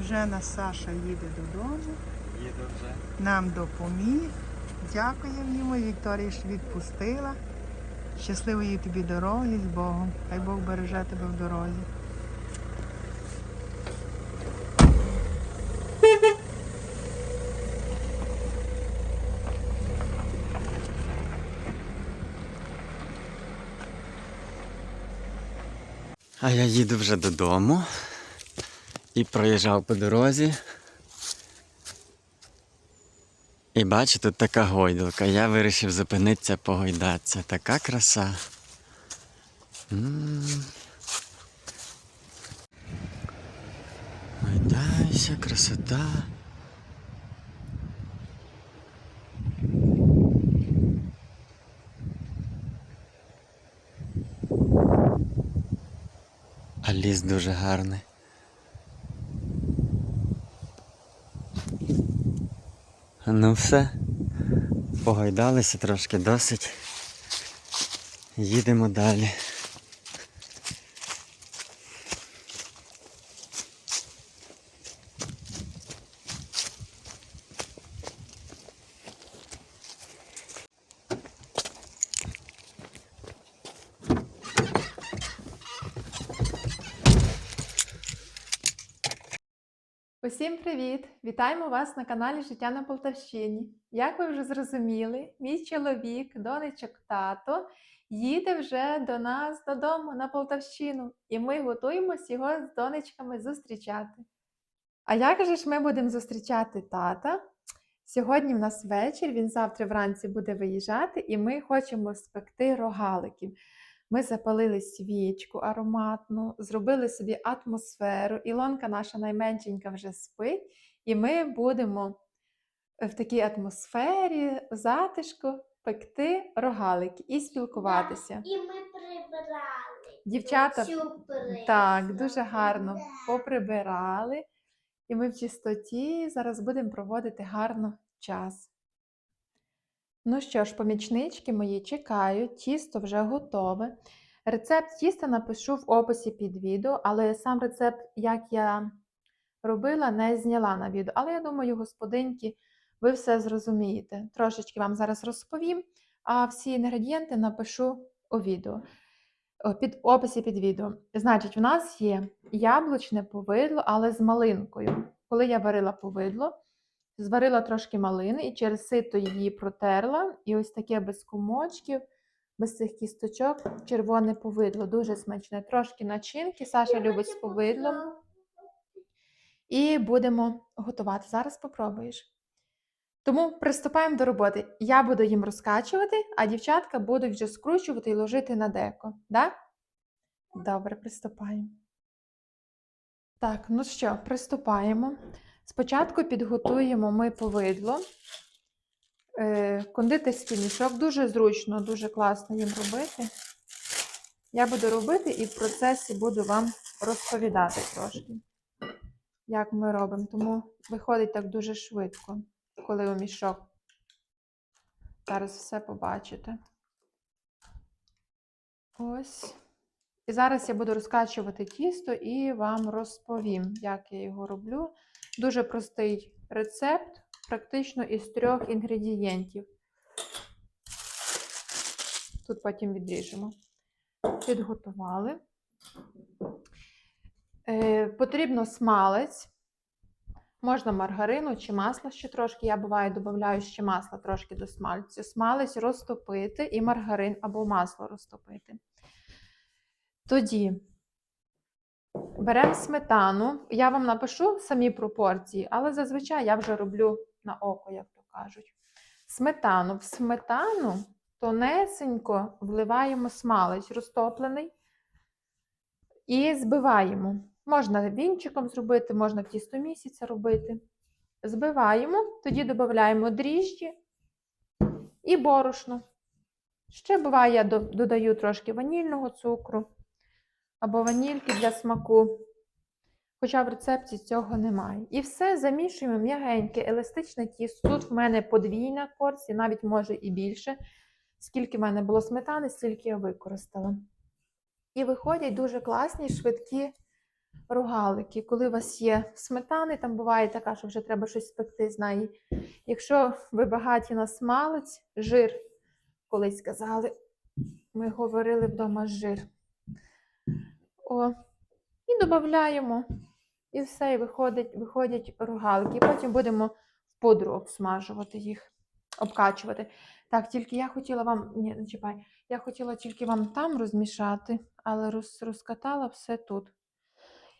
Вже на Саша їде додому, Їду вже. нам допоміг. Дякуємо йому. Вікторія ж відпустила. Щасливої тобі дороги з Богом. Хай Бог береже тебе в дорозі. А я їду вже додому і проїжджав по дорозі. І бачу, тут така гойдалка. Я вирішив зупинитися, погойдатися. Така краса. М. Гойдайся, красота. А ліс дуже гарний. Ну все, погойдалися трошки досить. Їдемо далі. Усім привіт! Вітаємо вас на каналі Життя на Полтавщині. Як ви вже зрозуміли, мій чоловік, донечок тато, їде вже до нас додому на Полтавщину, і ми готуємось його з донечками зустрічати. А як же ж ми будемо зустрічати тата? Сьогодні в нас вечір, він завтра вранці буде виїжджати, і ми хочемо спекти рогаликів. Ми запалили свічку ароматну, зробили собі атмосферу. Ілонка наша найменшенька вже спить, і ми будемо в такій атмосфері, затишку пекти рогалики і спілкуватися. І ми прибирали. Дівчата так, дуже гарно поприбирали, і ми в чистоті зараз будемо проводити гарно час. Ну що ж, помічнички мої чекають, тісто вже готове. Рецепт тіста напишу в описі під відео, але сам рецепт, як я робила, не зняла на відео. Але я думаю, господинки, ви все зрозумієте. Трошечки вам зараз розповім, а всі інгредієнти напишу у відео. Під описі під відео. Значить, в нас є яблучне повидло, але з малинкою. Коли я варила повидло, зварила трошки малини і через сито її протерла. І ось таке без комочків, без цих кісточок, червоне повидло. Дуже смачне. Трошки начинки. Саша любить з повидлом. І будемо готувати. Зараз попробуєш. Тому приступаємо до роботи. Я буду їм розкачувати, а дівчатка будуть вже скручувати і ложити на деко. Да? Добре, приступаємо. Так, ну що, приступаємо. Спочатку підготуємо ми повидло. Е, кондитерський мішок. Дуже зручно, дуже класно їм робити. Я буду робити і в процесі буду вам розповідати трошки, як ми робимо. Тому виходить так дуже швидко, коли у мішок. Зараз все побачите. Ось. І зараз я буду розкачувати тісто і вам розповім, як я його роблю. Дуже простий рецепт, практично із трьох інгредієнтів. Тут потім відріжемо. Підготували. Е, потрібно смалець. Можна маргарину чи масло ще трошки. Я буває додаю ще масла трошки до смальцю. Смалець розтопити і маргарин або масло розтопити. Тоді беремо сметану. Я вам напишу самі пропорції, але зазвичай я вже роблю на око, як то кажуть. Сметану. В сметану тонесенько вливаємо смалець розтоплений і збиваємо. Можна вінчиком зробити, можна в тістомісяця робити. Збиваємо, тоді додаємо дріжджі і борошно. Ще буває, я додаю трошки ванільного цукру або ванільки для смаку. Хоча в рецепті цього немає. І все замішуємо м'ягеньке, еластичне тісто. Тут в мене подвійна порція, навіть може і більше. Скільки в мене було сметани, стільки я використала. І виходять дуже класні, швидкі рогалики. Коли у вас є сметани, там буває така, що вже треба щось спекти з неї. Якщо ви багаті на смалець, жир, колись казали, ми говорили вдома жир. О, і додаємо. І все, і виходить, виходять. І потім будемо в пудру обсмажувати їх, обкачувати. Так, тільки я хотіла вам. Ні, не чіпай. Я хотіла тільки вам там розмішати, але роз, розкатала все тут.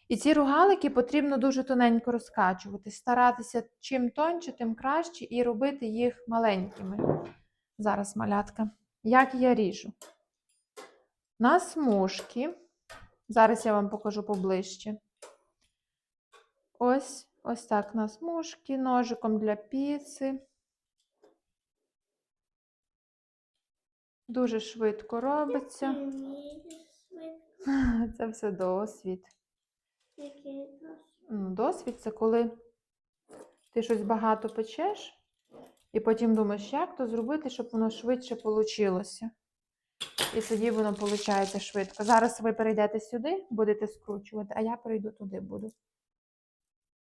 І ці рогалики потрібно дуже тоненько розкачувати, старатися чим тоньше, тим краще, і робити їх маленькими. Зараз малятка. Як я ріжу? На смужки. Зараз я вам покажу поближче. Ось, ось так на смужки, ножиком для піци. Дуже швидко робиться. Це все досвід. який наш. Ну, Досвід це коли ти щось багато печеш, і потім думаєш, як то зробити, щоб воно швидше вийшло. І тоді воно виходить швидко. Зараз ви перейдете сюди, будете скручувати, а я перейду туди буду.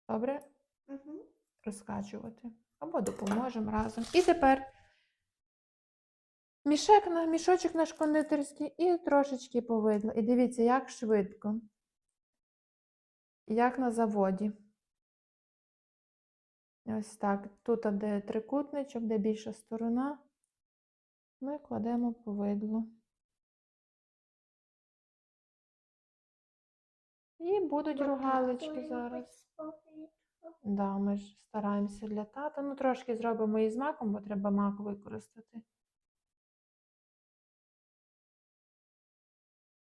Добре? Мгм. Розкачувати. Або допоможемо разом. І тепер мішек на, мішочок наш кондитерський і трошечки повидло. І дивіться, як швидко. Як на заводі. Ось так. Тут, де трикутничок, де більша сторона, ми кладемо повидло. І будуть рогалички зараз. Да, ми ж стараємося для тата. Ну, трошки зробимо і з маком, бо треба мак використати.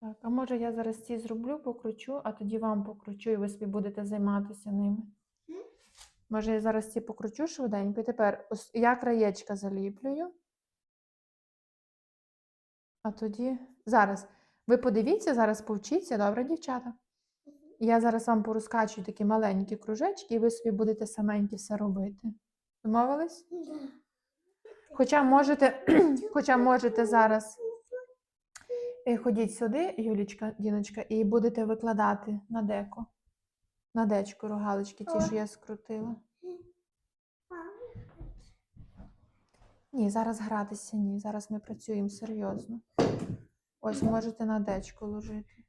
Так, а може я зараз ці зроблю, покручу, а тоді вам покручу, і ви собі будете займатися ними. Може, я зараз ці покручу швиденько. І тепер я краєчка заліплюю. А тоді. Зараз. Ви подивіться, зараз повчіться, добре, дівчата? Я зараз вам порозкачую такі маленькі кружечки, і ви собі будете саменькі все робити. Домовились? Да. Хоча можете, хоча можете зараз е, ходіть сюди, Юлічка, Діночка, і будете викладати на деко. На дечку рогалички, ті, що я скрутила. Ні, зараз гратися, ні. Зараз ми працюємо серйозно. Ось можете на дечку ложити.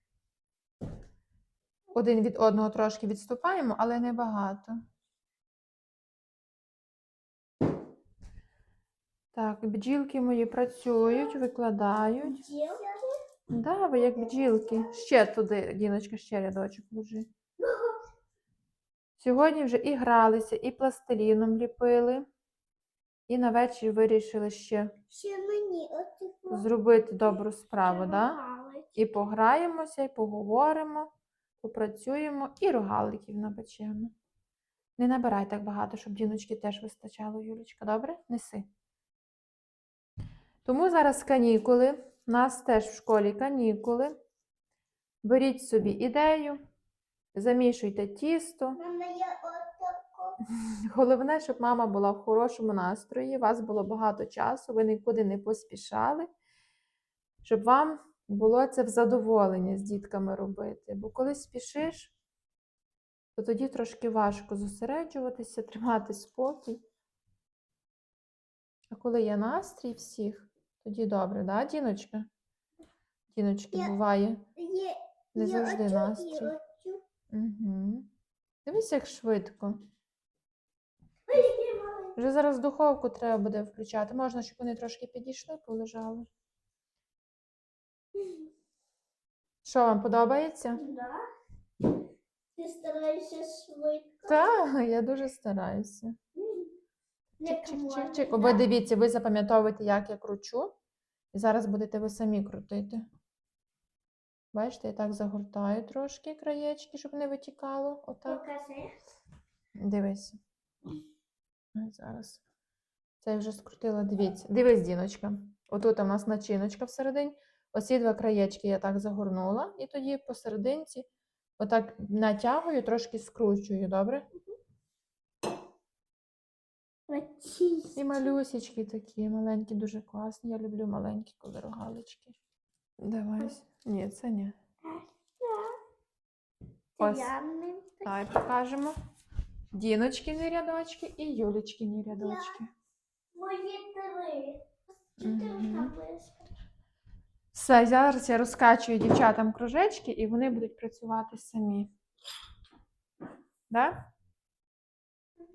Один від одного трошки відступаємо, але не багато. Так, бджілки мої працюють, викладають. Ділки? Да, ви як бджілки. Ще туди, Діночка, ще рядочок ложи. Сьогодні вже і гралися, і пластиліном ліпили, і на вечір вирішили ще Ще мені зробити добру справу, да? І пограємося, і поговоримо, попрацюємо, і рогаликів напечемо. Не набирай так багато, щоб діночки теж вистачало, Юлічка, добре? Неси. Тому зараз канікули. У нас теж в школі канікули. Беріть собі ідею, замішуйте тісто. Мама, я. Головне, щоб мама була в хорошому настрої, у вас було багато часу, ви нікуди не поспішали, щоб вам було це в задоволення з дітками робити. Бо коли спішиш, то тоді трошки важко зосереджуватися, тримати спокій. А коли є настрій всіх, тоді добре, да, Діночка? Діночки Я- буває Є, не завжди і настрій. оцю. Угу. Дивись, як швидко. Вже зараз духовку треба буде включати. Можна, щоб вони трошки підійшли, полежали. Що вам подобається? Да. Ти стараєшся швидко. Так, я дуже стараюся. Чик-чик-чик-чик. Ви дивіться, ви запам'ятовуєте, як я кручу. І зараз будете ви самі крутити. Бачите, я так загортаю трошки краєчки, щоб не витікало. Отак. Покажи. Дивись. Зараз. Це я вже скрутила. Дивіться. Дивись, Діночка. Отут у нас начиночка всередині. Оці два краєчки я так загорнула, і тоді посерединці отак натягую, трошки скручую, добре? І малюсічки такі, маленькі, дуже класні. Я люблю маленькі коли рогалички. Давай. Ні, це ні. Ось. Давай покажемо. Діночкіні рядочки і Юлічкіні рядочки. Мої три. Все, зараз я розкачую дівчатам кружечки, і вони будуть працювати самі. Да?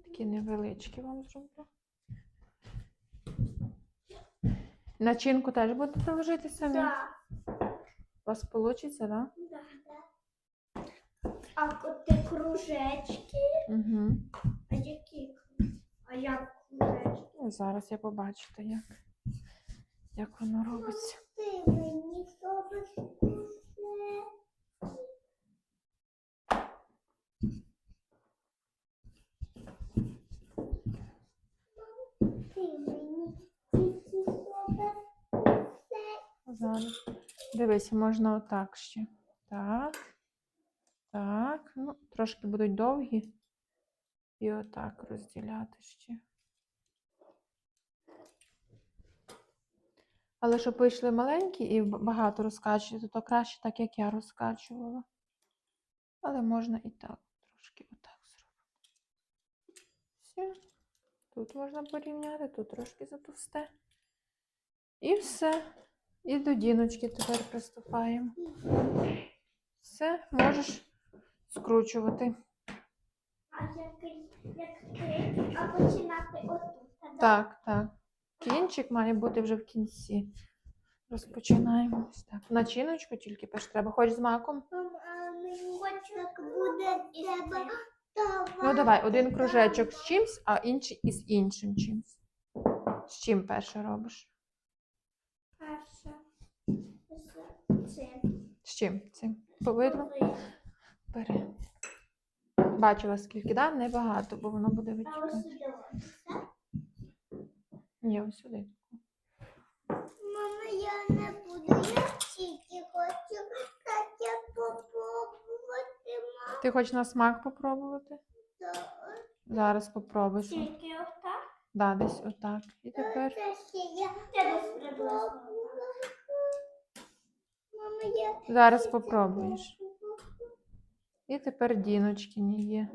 Такі невеличкі вам зроблю. Начинку теж будете ложити самі? Так. У вас вийде, так? Да? Да, да. А ті кружечки. Угу. А які? А як кружечки? Ну, зараз я побачите, як, як воно робиться. Ти мені зробиш кружечки. Ти. Зараз. Дивись, можна отак ще. Так. Так. Ну, трошки будуть довгі. І отак розділяти ще. Але щоб вийшли маленькі і багато розкачувати, то краще так, як я розкачувала. Але можна і так, трошки отак зробити. Все. Тут можна порівняти, тут трошки затовсте. І все. І до діночки тепер приступаємо. Все, можеш скручувати. А як, а починати отут. Так, так. Кінчик має бути вже в кінці. Розпочинаємо ось так. Начиночку тільки перш треба. Хоч з маком. Так буде треба. Ну давай, один кружечок з чимсь, а інший із іншим чимсь. З чим перше робиш? Перше. З чим? Цим. Повидло? Бери. Бачила, скільки, да? Небагато, бо воно буде витікати. Ні, ось сюди. Мама, я не буду, я тільки хочу Катя попробувати, мама. Ти хочеш на смак попробувати? Зараз попробуєш. Тільки отак? Да, десь отак. І тепер. Це ще я. Мама, я Зараз попробуєш. І тепер діночкині є.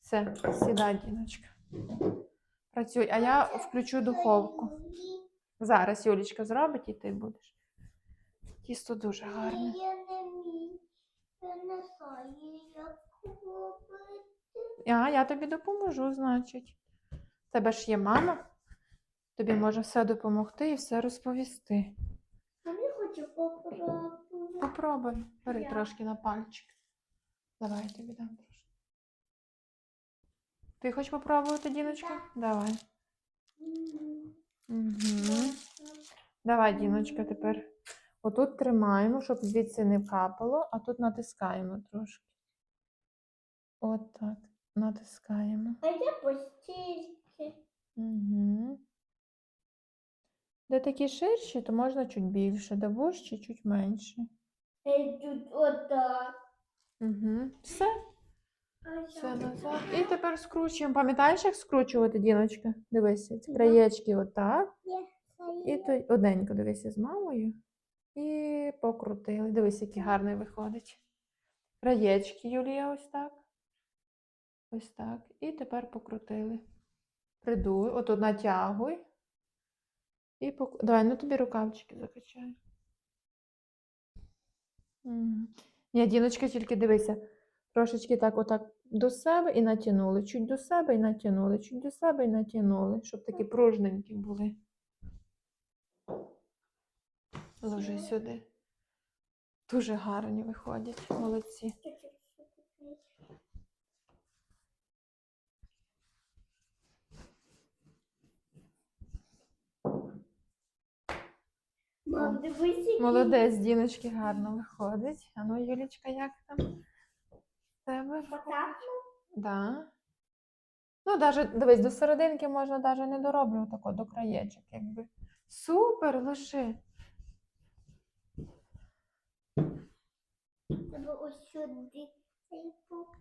Все, сідай, діночка. Працюй, а я включу духовку. Зараз Юлічка зробить і ти будеш. Тісто дуже гарне. А, я тобі допоможу, значить. Тебе ж є мама. Тобі може все допомогти і все розповісти. А я хочу попробувати. Попробуй. Бери трошки на пальчик. Давай я тобі дам трошки. Ти хочеш попробувати, Діночка? Давай. Угу. Давай, Діночка, тепер отут тримаємо, щоб звідси не капало, а тут натискаємо трошки. От так. Натискаємо. А я постільки. Угу. Де такі ширші, то можна чуть більше, де вужчі, чуть менше. Тут отак. Угу. Все, все назад. І тепер скручуємо. Пам'ятаєш, як скручувати, Діночка? Дивися, ці краєчки отак. І то одненько дивися з мамою. І покрутили. Дивись, який гарний виходить. Краєчки, Юлія, ось так. Ось так. І тепер покрутили. Придуй, отут натягуй. І пок... Давай, ну тобі рукавчики закачаю. Ні, Діночка, тільки дивися. Трошечки так, отак до себе і натягнули. Чуть до себе і натягнули, чуть до себе і натягнули, щоб такі пружненькі були. Ложи сюди. Дуже гарні виходять. Молодці. Мам, дивись, які Молодець, Діночки, гарно виходить. А ну, Юлічка, як там? Тебе виходить? Да. Ну, даже, дивись, до серединки можна навіть не дороблювати тако, до краєчок, якби. Супер, лиши. Треба ось сюди.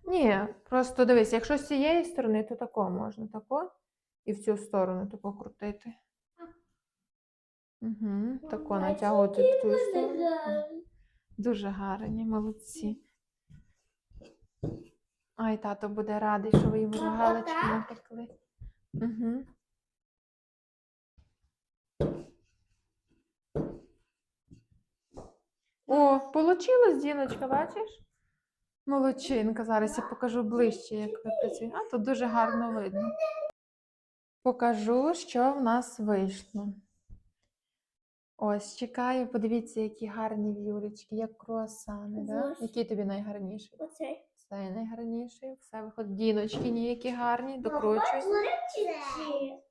Ні, просто дивись, якщо з цієї сторони, то тако можна, тако. І в цю сторону тако крутити. Угу, тако натягувати ту сторону. Дуже гарні, молодці. Ай, тато буде радий, що ви йому рогалички напекли. Угу. О, получилось, Діночка, бачиш? Молодчинка. Зараз я покажу ближче, як ви працюєте. А, тут дуже гарно видно. Покажу, що в нас вийшло. Ось, чекаю, подивіться, які гарні в'юлечки, як круасани. Да? Який тобі найгарніший? Оцей. Це найгарніший. Все виходить. Діночки ніякі гарні, докручуй.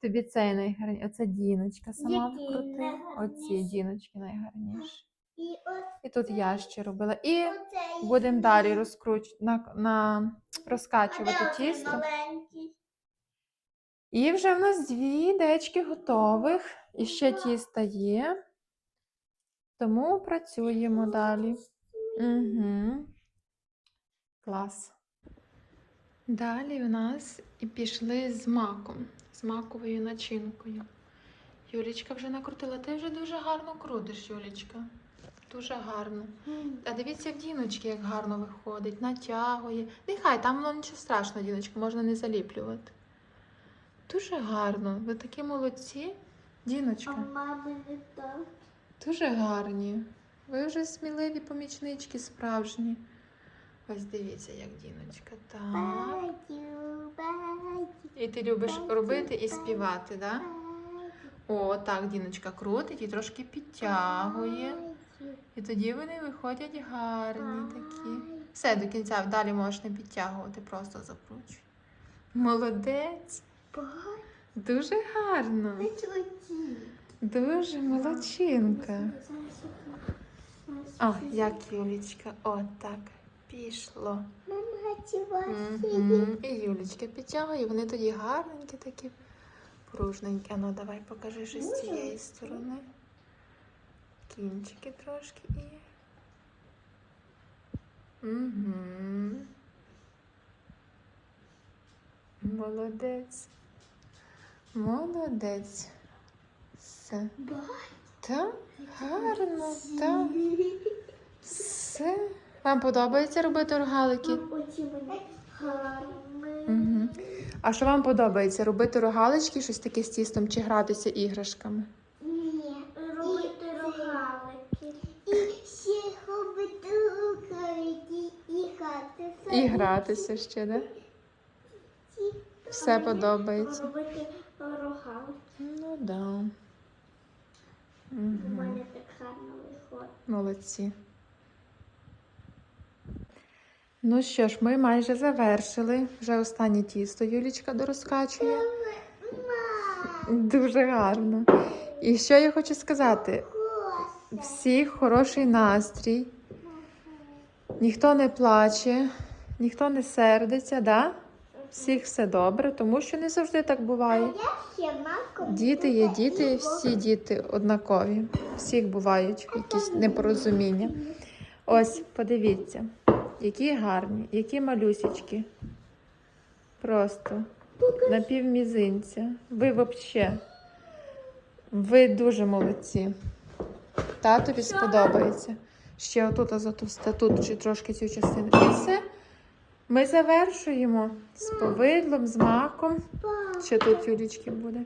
Тобі цей найгарніший. Оце діночка сама Які вкрути. Оці найгарніші? діночки найгарніші. І І тут я ще робила. І оцей. будемо далі розкруч... на... На... розкачувати тісто. маленький? І вже в нас дві дечки готових. І ще тіста є. Тому працюємо далі. Угу. Клас. Далі у нас і пішли з маком, з маковою начинкою. Юлічка вже накрутила. Ти вже дуже гарно крутиш, Юлічка. Дуже гарно. А дивіться в діночки, як гарно виходить, натягує. Нехай там воно нічого страшного, діночка, можна не заліплювати. Дуже гарно. Ви такі молодці. А Діночка, мами не так. Дуже гарні. Ви вже сміливі помічнички справжні. Ось дивіться, як діночка. Так. І ти любиш робити і співати, так? Да? О, так, Діночка крутить і трошки підтягує. І тоді вони виходять гарні такі. Все, до кінця далі можеш не підтягувати, просто закручуй. Молодець. Дуже гарно. Дуже молодчинка. О, О, як Юлічка. О, так. Пішло. Мама. Угу. І Юлічка підтягує, вони тоді гарненькі такі, пружненькі. А ну давай покажи ще з цієї сторони. Кінчики трошки і. Угу. Молодець. Молодець. Все. Так, гарно, так. Все. Вам подобається робити рогалики? Оці вони гарні. Угу. А що вам подобається? Робити рогалички, щось таке з тістом, чи гратися іграшками? Ні, робити рогалики. І ще робити рукавики і хати. І гратися ще, да? Все подобається. Робити рогалики. Ну да. У мене так гарно виходить. Молодці. Ну що ж, ми майже завершили. Вже останнє тісто Юлічка дорозкачує. Дуже гарно. І що я хочу сказати? Всіх хороший настрій. Ніхто не плаче, ніхто не сердиться, да? Всіх все добре, тому що не завжди так буває. Діти є діти, всі діти однакові. Всіх бувають якісь непорозуміння. Ось, подивіться, які гарні, які малюсічки. Просто на півмізинця. Ви взагалі. Ви дуже молодці. Татові сподобається. Ще отут затовсте, тут чи трошки цю частину. І все. Ми завершуємо з повидлом, з маком. Ще тут Юлічки буде.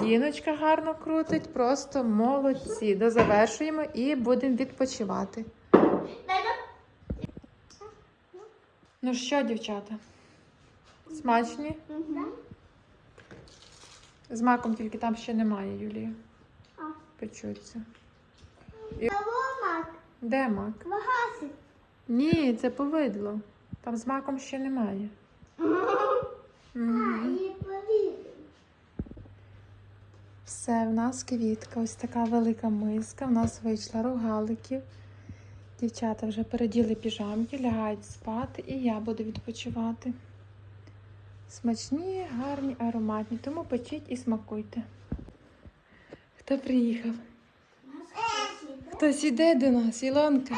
Діночка гарно крутить, просто молодці. Дозавершуємо і будемо відпочивати. Ну що, дівчата? Смачні? З маком тільки там ще немає, Юлія. Печуться. Де мак? Ні, це повидло. Там з маком ще немає. Все, в нас квітка, ось така велика миска. В нас вийшла рогаликів. Дівчата вже переділи піжамки, лягають спати, і я буду відпочивати. Смачні, гарні, ароматні, тому печіть і смакуйте. Хто приїхав? Хтось іде до нас, Ілонка.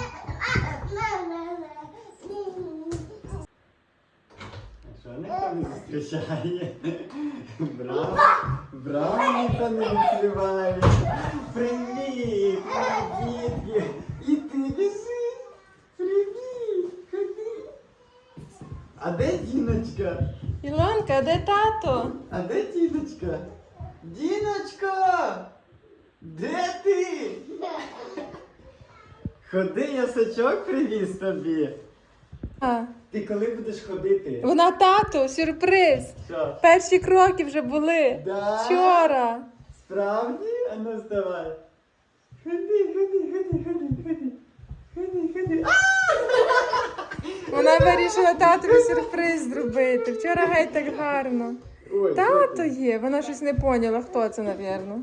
Ніхто не зустрічає? Браво! Браво, ніхто не відкриває! Привіт! Дітки! І ти біжи! Привіт! Ходи! А де Діночка? Ілонка, де тато? А де Діночка? Діночка! Де ти? Ходи, я сачок привіз тобі. А, Ти коли будеш ходити? вона тато, сюрприз. Що? Перші кроки вже були. Да? Вчора. Справді? А ну вставай. Ходи, ходи, ходи, ходи, ходи. Ходи, ходи. Вона вирішила татові сюрприз зробити. Вчора геть так гарно. Ой, Тато є, вона щось не поняла, хто це, напевно.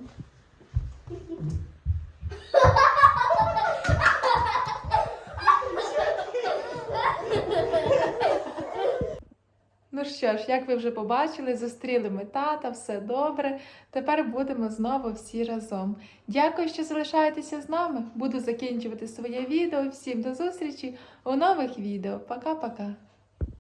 Ну що ж, як ви вже побачили, зустріли ми тата, все добре. Тепер будемо знову всі разом. Дякую, що залишаєтеся з нами. Буду закінчувати своє відео. Всім до зустрічі у нових відео. Пока-пока.